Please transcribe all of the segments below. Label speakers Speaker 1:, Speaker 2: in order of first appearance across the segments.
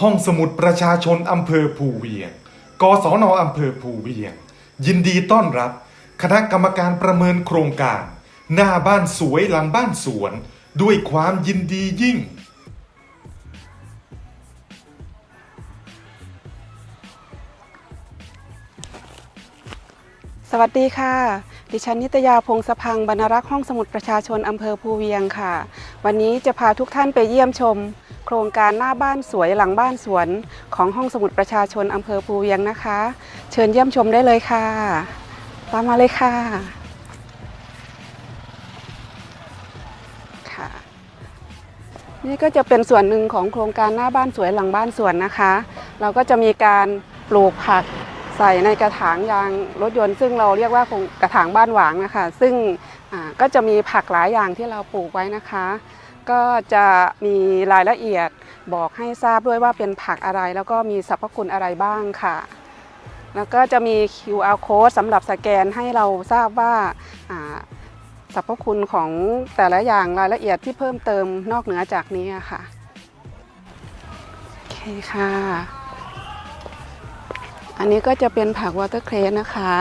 Speaker 1: ห้องสมุดประชาชนอำเภอภูเวียง กศนอำเภอภูเวียง ยินดีต้อนรับ คณะกรรมการประเมินโครงการ หน้าบ้านสวยหลังบ้านสวน ด้วยความยินดียิ่ง
Speaker 2: สวัสดีค่ะ ดิฉันนิตยาพงศพังบรรณรักษ์ห้องสมุดประชาชนอำเภอภูเวียงค่ะ วันนี้จะพาทุกท่านไปเยี่ยมชม โครงการหน้าบ้านสวยหลังบ้านสวนของห้องสมุดประชาชนอำเภอภูเวียงนะคะ เชิญเยี่ยมชมได้เลยค่ะ ตามมาเลยค่ะค่ะ นี่ก็จะเป็นส่วนหนึ่งของโครงการหน้าบ้านสวยหลังบ้านสวนนะคะ เราก็จะมีการปลูกผักใส่ในกระถางยางรถยนต์ ซึ่งเราเรียกว่ากระถางบ้านหวางนะคะ ซึ่งก็จะมีผักหลายอย่างที่เราปลูกไว้นะคะ ก็จะมีรายละเอียดบอกให้ทราบด้วยว่าเป็นผักอะไร แล้วก็มีสรรพคุณอะไรบ้างค่ะ แล้วก็จะมี QR code สำหรับสแกนให้เราทราบว่าสรรพคุณของแต่ละอย่างรายละเอียดที่เพิ่มเติมนอกเหนือจากนี้ค่ะโอเคค่ะ อันนี้ก็จะเป็นผักวอเตอร์เครสนะคะ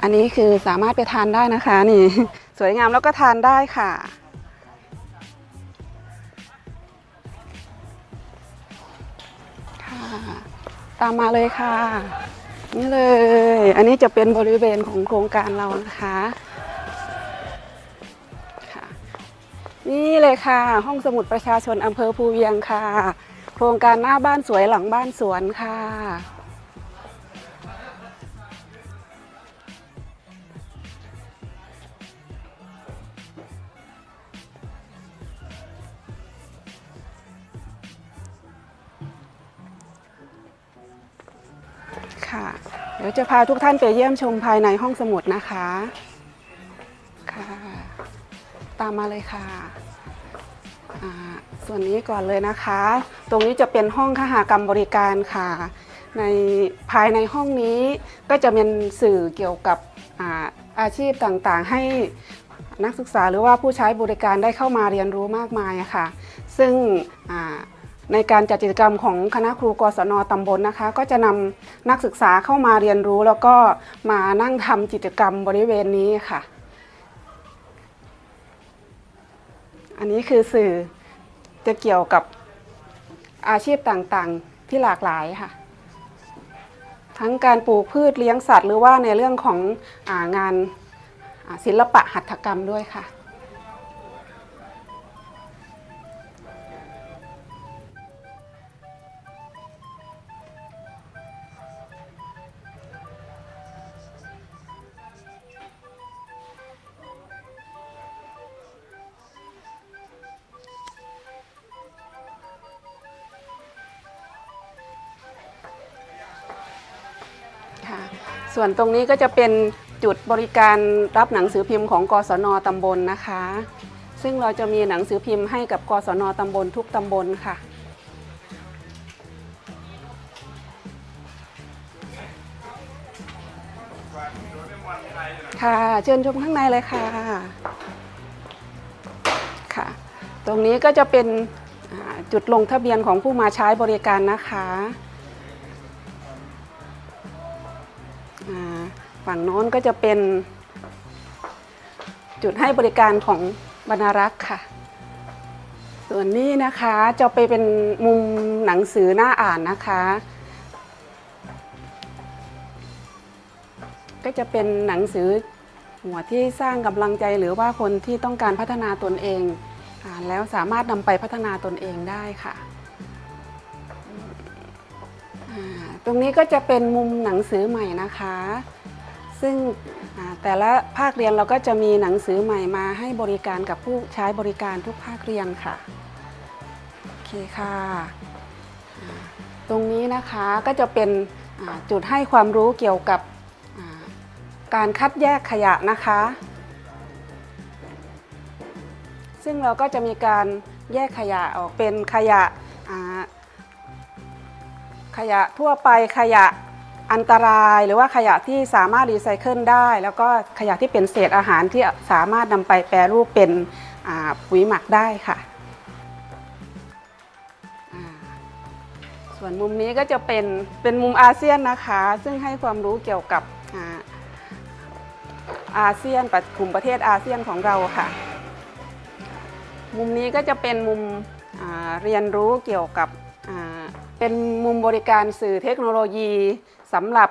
Speaker 2: อันนี้คือสามารถไปทานได้นะคะนี่ สวยงามแล้วก็ทานได้ค่ะ ตามมาเลยค่ะ นี่เลย อันนี้จะเป็นบริเวณของโครงการเรานะคะค่ะนี่เลยค่ะ ห้องสมุดประชาชนอำเภอภูเวียงค่ะ โครงการหน้าบ้านสวยหลังบ้านสวนค่ะ ค่ะ เดี๋ยวจะพาทุกท่านไปเยี่ยมชมภายในห้องสมุดนะคะค่ะ ตามมาเลยค่ะส่วนนี้ก่อนเลยนะคะ ตรงนี้จะเป็นห้องคหากรรมบริการค่ะ ในภายในห้องนี้ก็จะเป็นสื่อเกี่ยวกับอาอาชีพต่างๆ ให้นักศึกษาหรือว่าผู้ใช้บริการได้เข้ามาเรียนรู้มากมายค่ะ ซึ่งา ในการจัดกิจกรรมของคณะครูกศนตำบลนะคะ ก็จะนำนักศึกษาเข้ามาเรียนรู้ แล้วก็มานั่งทำกิจกรรมบริเวณนี้ค่ะ อันนี้คือสื่อจะเกี่ยวกับอาชีพต่างๆที่หลากหลายค่ะ ทั้งการปลูกพืชเลี้ยงสัตว์ หรือว่าในเรื่องของอางานศิลปะหัตถกรรมด้วยค่ะ ส่วนตรงนี้ก็จะเป็นจุดบริการรับหนังสือพิมพ์ของกศนตำบลนะคะ ซึ่งเราจะมีหนังสือพิมพ์ให้กับกศนตำบลทุกตำบลค่ะ ค่ะ เชิญชมข้างในเลยค่ะ ค่ะ ตรงนี้ก็จะเป็นจุดลงทะเบียนของผู้มาใช้บริการนะคะ ฝั่งโน้นก็จะเป็น จุดให้บริการของบรรณารักษ์ค่ะ ส่วนนี้นะคะจะไปเป็นมุมหนังสือหน้าอ่านนะคะ ก็จะเป็นหนังสือหัวที่สร้างกำลังใจหรือว่าคนที่ต้องการพัฒนาตนเองอ่าแล้วสามารถนำไปพัฒนาตนเองได้ค่ะ ตรงนี้ก็จะเป็นมุมหนังสือใหม่นะคะ ซึ่งแต่ละภาคเรียนเราก็จะมีหนังสือใหม่มาให้บริการกับผู้ใช้บริการทุกภาคเรียนค่ะโอเคค่ะ ตรงนี้นะคะก็จะเป็นจุดให้ความรู้เกี่ยวกับการคัดแยกขยะนะคะ ซึ่งเราก็จะมีการแยกขยะออกเป็นขยะ ขยะทั่วไปขยะอันตราย หรือว่าขยะที่สามารถรีไซเคิลได้ แล้วก็ขยะที่เป็นเศษอาหารที่สามารถนำไปแปรรูปเป็นปุ๋ยหมักได้ค่ะ ส่วนมุมนี้ก็จะเป็นเป็นมุมอาเซียนนะคะ ซึ่งให้ความรู้เกี่ยวกับอาเซียนปกลุ่มประเทศอาเซียนของเราค่ะ มุมนี้ก็จะเป็นมุมเรียนรู้เกี่ยวกับ เป็นมุมบริการสื่อเทคโนโลยีสำหรับ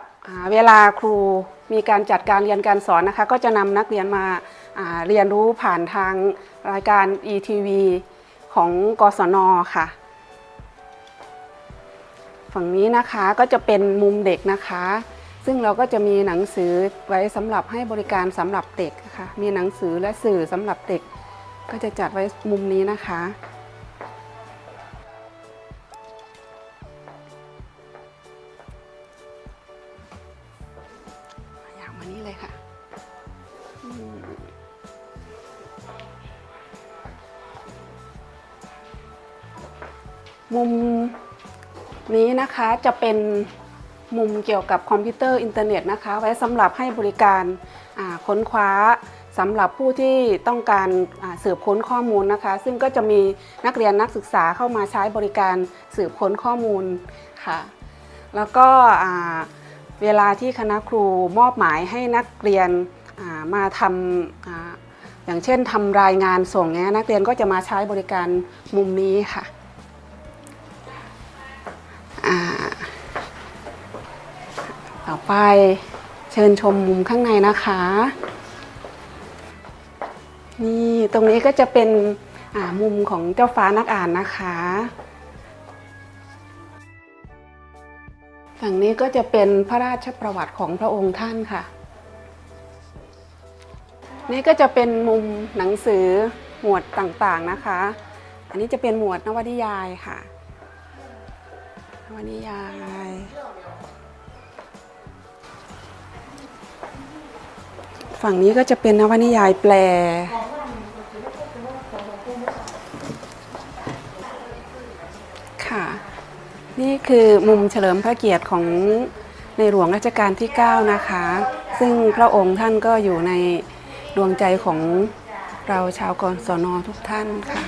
Speaker 2: เวลาครูมีการจัดการเรียนการสอนนะคะ ก็จะนำนักเรียนมาอ่าเรียนรู้ผ่านทางรายการ ETV ของกศนค่ะ ฝั่งนี้นะคะก็จะเป็นมุมเด็กนะคะ ซึ่งเราก็จะมีหนังสือไว้สำหรับให้บริการสำหรับเด็กค่ะมีหนังสือและสื่อสำหรับเด็ก ก็จะจัดไว้มุมนี้นะคะ มุมนี้นะคะจะเป็นมุมเกี่ยวกับคอมพิวเตอร์อินเทอร์เน็ตนะคะ ไว้สำหรับให้บริการค้นคว้าสำหรับผู้ที่ต้องการาสืบค้นข้อมูลนะคะ ซึ่งก็จะมีนักเรียนนักศึกษาเข้ามาใช้บริการสืบค้นข้อมูลค่ะ แล้วก็เวลาที่คณะครูมอบหมายให้นักเรียนามาทำออย่างเช่นทำรายงานส่งเนี้ยนักเรียนก็จะมาใช้บริการมุมนี้ค่ะ ต่อไปเชิญชมมุมข้างในนะคะ นี่ตรงนี้ก็จะเป็นอ่ามุมของเจ้าฟ้านักอ่านนะคะ ฝั่งนี้ก็จะเป็นพระราชประวัติของพระองค์ท่านค่ะ นี่ก็จะเป็นมุมหนังสือหมวดต่างๆนะคะ อันนี้จะเป็นหมวดนวนิยายค่ะ นวนิยาย ฝั่งนี้ก็จะเป็นนวนิยายแปล ค่ะ นี่คือมุมเฉลิมพระเกียรติของในหลวงรัชกาลที่ 9 นะคะ ซึ่งพระองค์ท่านก็อยู่ในดวงใจของเราชาวกรสนทุกท่านค่ะ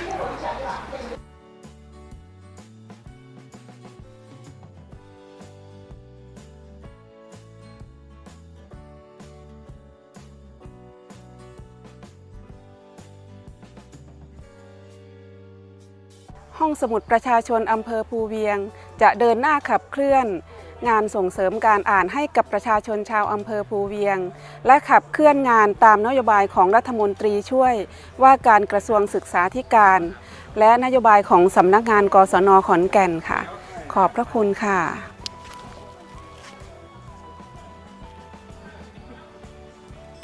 Speaker 2: ห้องสมุดประชาชนอำเภอภูเวียง จะเดินหน้าขับเคลื่อน งานส่งเสริมการอ่านให้กับประชาชนชาวอำเภอภูเวียง และขับเคลื่อนงานตามนโยบายของรัฐมนตรีช่วยว่าการกระทรวงศึกษาธิการ และนโยบายของสำนักงานกศนขอนแก่นค่ะ ขอบพระคุณค่ะ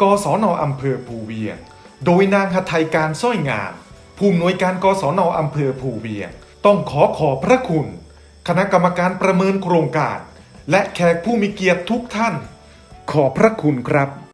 Speaker 1: กศนอำเภอภูเวียง โดยนางหัไทยการสร้อยงาม ผู้อำนวยการกศนอำเภอภูเวียง ต้องขอขอบพระคุณ คณะกรรมการประเมินโครงการ และแขกผู้มีเกียรติทุกท่าน ขอบพระคุณครับ